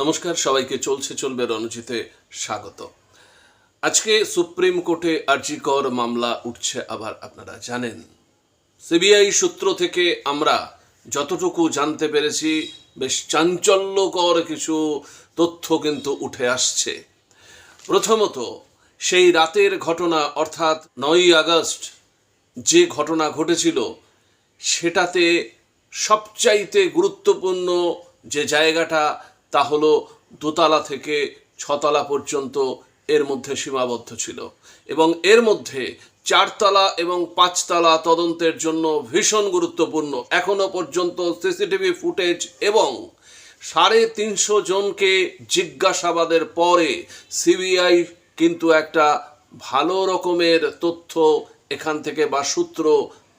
নমস্কার, সবাইকে চলছে, চলবে রণজিতে স্বাগত। আজকে সুপ্রিম কোর্টে আরজিকর মামলা উঠছে আবার আপনারা জানেন। সিবিআই সূত্র থেকে আমরা যতটুকু জানতে পেরেছি, বেশ চাঞ্চল্যকর কিছু তথ্য কিন্তু উঠে আসছে। প্রথমত, সেই রাতের ঘটনা, অর্থাৎ নয়ই আগস্ট, যে ঘটনা ঘটেছিল, সেটাতে সবচাইতে গুরুত্বপূর্ণ যে জায়গাটা তা হলো দোতলা থেকে ছতলা পর্যন্ত এর মধ্যে সীমাবদ্ধ ছিল। এবং এর মধ্যে চারতলা এবং পাঁচতলা তদন্তের জন্য ভীষণ গুরুত্বপূর্ণ। এখনও পর্যন্ত সিসিটিভি ফুটেজ এবং সাড়ে তিনশো জনকে জিজ্ঞাসাবাদের পরে সিবিআই কিন্তু একটা ভালো রকমের তথ্য এখান থেকে বা সূত্র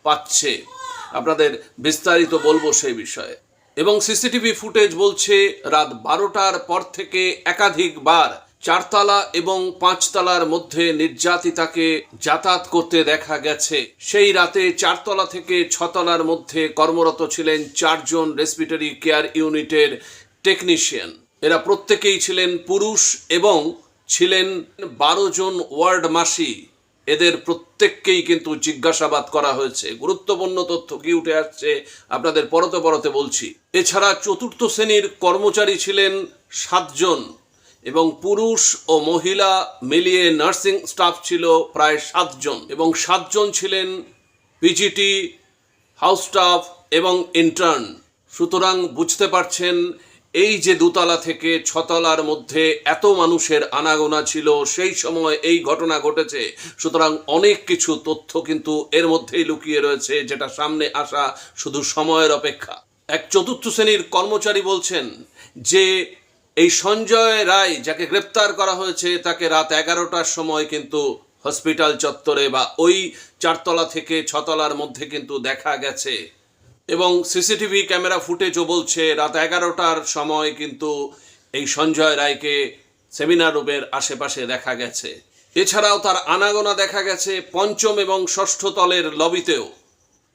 পাচ্ছে। আপনাদের বিস্তারিত বলব সেই বিষয়ে। এবং সিসিটিভি ফুটেজ বলছে রাত বারোটার পর থেকে একাধিকবার চারতলা এবং পাঁচতলার মধ্যে নির্যাতিতাকে যাতায়াত করতে দেখা গেছে। সেই রাতে চারতলা থেকে ছতলার মধ্যে কর্মরত ছিলেন চারজন রেসপিটারি কেয়ার ইউনিটের টেকনিশিয়ান। এরা প্রত্যেকেই ছিলেন পুরুষ এবং ছিলেন বারো জন ওয়ার্ড মাসি। এদের প্রত্যেককেই কিন্তু জিজ্ঞাসাবাদ করা হয়েছে। গুরুত্বপূর্ণ তথ্য কি উঠে আসছে, আপনাদের পরতে পরতে বলছি। এছাড়া চতুর্থ শ্রেণির কর্মচারী ছিলেন সাতজন এবং পুরুষ ও মহিলা মিলিয়ে নার্সিং স্টাফ ছিল প্রায় সাতজন এবং সাতজন ছিলেন পিজিটি, হাউস স্টাফ এবং ইন্টার্ন। সুতরাং বুঝতে পারছেন এই যে দুতলা থেকে ছতলার মধ্যে এত মানুষের আনাগোনা ছিল, সেই সময় এই ঘটনা ঘটেছে। সুতরাং অনেক কিছু তথ্য কিন্তু এর মধ্যেই লুকিয়ে রয়েছে, যেটা সামনে আসা শুধু সময়ের অপেক্ষা। এক চতুর্থ শ্রেণির কর্মচারী বলছেন যে, এই সঞ্জয় রায় যাকে গ্রেপ্তার করা হয়েছে, তাকে রাত এগারোটার সময় কিন্তু হসপিটাল চত্বরে বা ওই চারতলা থেকে ছতলার মধ্যে কিন্তু দেখা গেছে। এবং সিসিটিভি ক্যামেরা ফুটেজও বলছে রাত এগারোটার সময় কিন্তু এই সঞ্জয় রায়কে সেমিনার রুমের আশেপাশে দেখা গেছে। এছাড়াও তার আনাগোনা দেখা গেছে পঞ্চম এবং ষষ্ঠ তলের লবিতেও।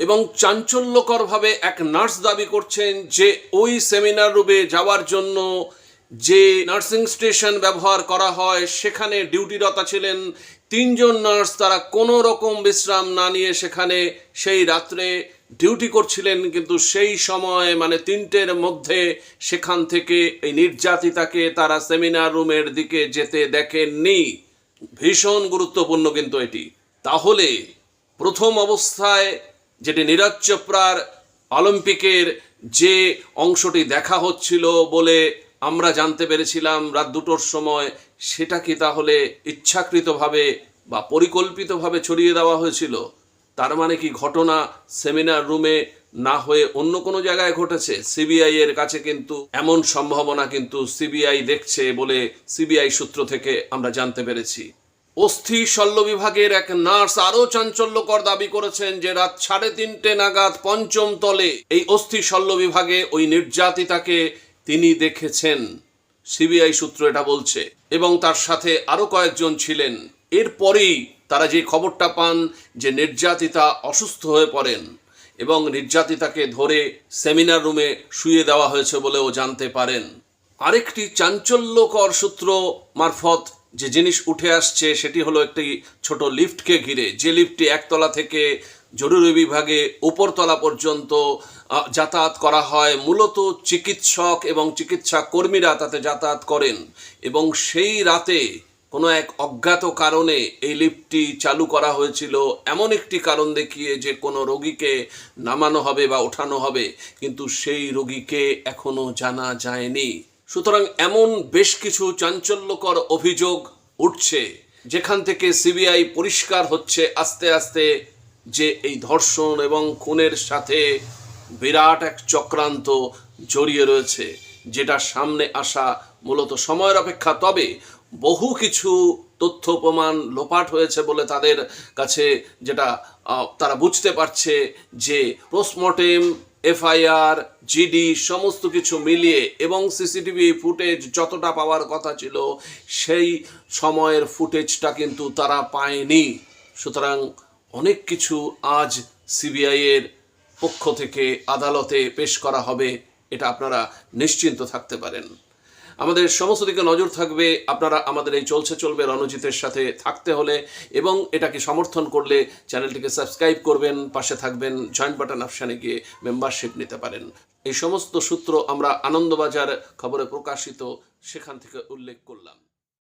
এবং চাঞ্চল্যকরভাবে এক নার্স দাবি করছেন যে ওই সেমিনার রুমে যাওয়ার জন্য যে নার্সিং স্টেশন ব্যবহার করা হয়, সেখানে ডিউটিরতা ছিলেন তিনজন নার্স। তারা কোনো রকম বিশ্রাম না নিয়ে সেখানে সেই রাত্রে ডিউটি করছিলেন, কিন্তু সেই সময় মানে তিনটের মধ্যে সেখান থেকে এই নির্যাতিতাকে তারা সেমিনার রুমের দিকে যেতে দেখেননি। ভীষণ গুরুত্বপূর্ণ কিন্তু এটি। তাহলে প্রথম অবস্থায় যেটি নীরজ চোপড়ার অলিম্পিকের যে অংশটি দেখা হচ্ছিল বলে আমরা জানতে পেরেছিলাম রাত দুটোর সময়, সেটা কি তাহলে ইচ্ছাকৃতভাবে বা পরিকল্পিতভাবে ছড়িয়ে দেওয়া হয়েছিল? তার মানে কি ঘটনা সেমিনার রুমে না হয়ে অন্য কোনো জায়গায় ঘটেছে? সিবিআই এর কাছে কিন্তু এমন সম্ভাবনা কিন্তু সিবিআই দেখছে বলে সিবিআই সূত্র থেকে আমরা জানতে পেরেছি। অস্থি শল্য বিভাগের এক নার্স আরও চাঞ্চল্যকর দাবি করেছেন যে রাত সাড়ে তিনটে নাগাদ পঞ্চম তলে এই অস্থি শল্য বিভাগে ওই নির্যাতিতাকে তিনি দেখেছেন। সিবিআই সূত্র এটা বলছে এবং তার সাথে আরও কয়েকজন ছিলেন। এরপরেই তারা যে খবরটা পান যে নির্যাতিতা অসুস্থ হয়ে পড়েন এবং নির্যাতিতাকে ধরে সেমিনার রুমে শুয়ে দেওয়া হয়েছে বলেও জানতে পারেন। আরেকটি চাঞ্চল্যকর সূত্র মারফত যে জিনিস উঠে আসছে সেটি হলো একটি ছোট লিফটকে ঘিরে। যে লিফটটি একতলা থেকে জরুরি বিভাগে উপরতলা পর্যন্ত যাতায়াত করা হয়। মূলত চিকিৎসক এবং চিকিৎসা কর্মীরা তাতে যাতায়াত করেন এবং সেই রাতে কোনো এক অজ্ঞাত কারণে এই লিফটটি চালু করা হয়েছিল। এমন একটি কারণ দেখিয়ে যে কোনো রোগীকে নামানো হবে বা ওঠানো হবে, কিন্তু সেই রোগীকে এখনও জানা যায়নি। সুতরাং এমন বেশ কিছু চাঞ্চল্যকর অভিযোগ উঠছে, যেখান থেকে সিবিআই পরিষ্কার হচ্ছে আস্তে আস্তে যে এই ধর্ষণ এবং খুনের সাথে বিরাট এক চক্রান্ত জড়িয়ে রয়েছে, যেটা সামনে আসা মূলত সময়ের অপেক্ষা। তবে বহু কিছু তথ্য, প্রমাণ লোপাট হয়েছে বলে তাদের কাছে যেটা তারা বুঝতে পারছে যে পোস্টমর্টেম, এফআইআর, জিডি সমস্ত কিছু মিলিয়ে এবং সিসিটিভি ফুটেজ যতটা পাওয়ার কথা ছিল, সেই সময়ের ফুটেজটা কিন্তু তারা পায়নি। সুতরাং অনেক কিছু আজ সিবিআইয়ের পক্ষ থেকে আদালতে পেশ করা হবে, এটা আপনারা নিশ্চিন্ত থাকতে পারেন। আমাদের সমস্ত দিকে নজর থাকবে। আপনারা আমাদের এই চলছে চলবে রণজিতের সাথে থাকতে হলে এবং এটাকে সমর্থন করলে চ্যানেলটিকে সাবস্ক্রাইব করবেন, পাশে থাকবেন, জয়েন্ট বাটন অপশানে গিয়ে মেম্বারশিপ নিতে পারেন। এই সমস্ত সূত্র আমরা আনন্দবাজার খবরে প্রকাশিত, সেখান থেকে উল্লেখ করলাম।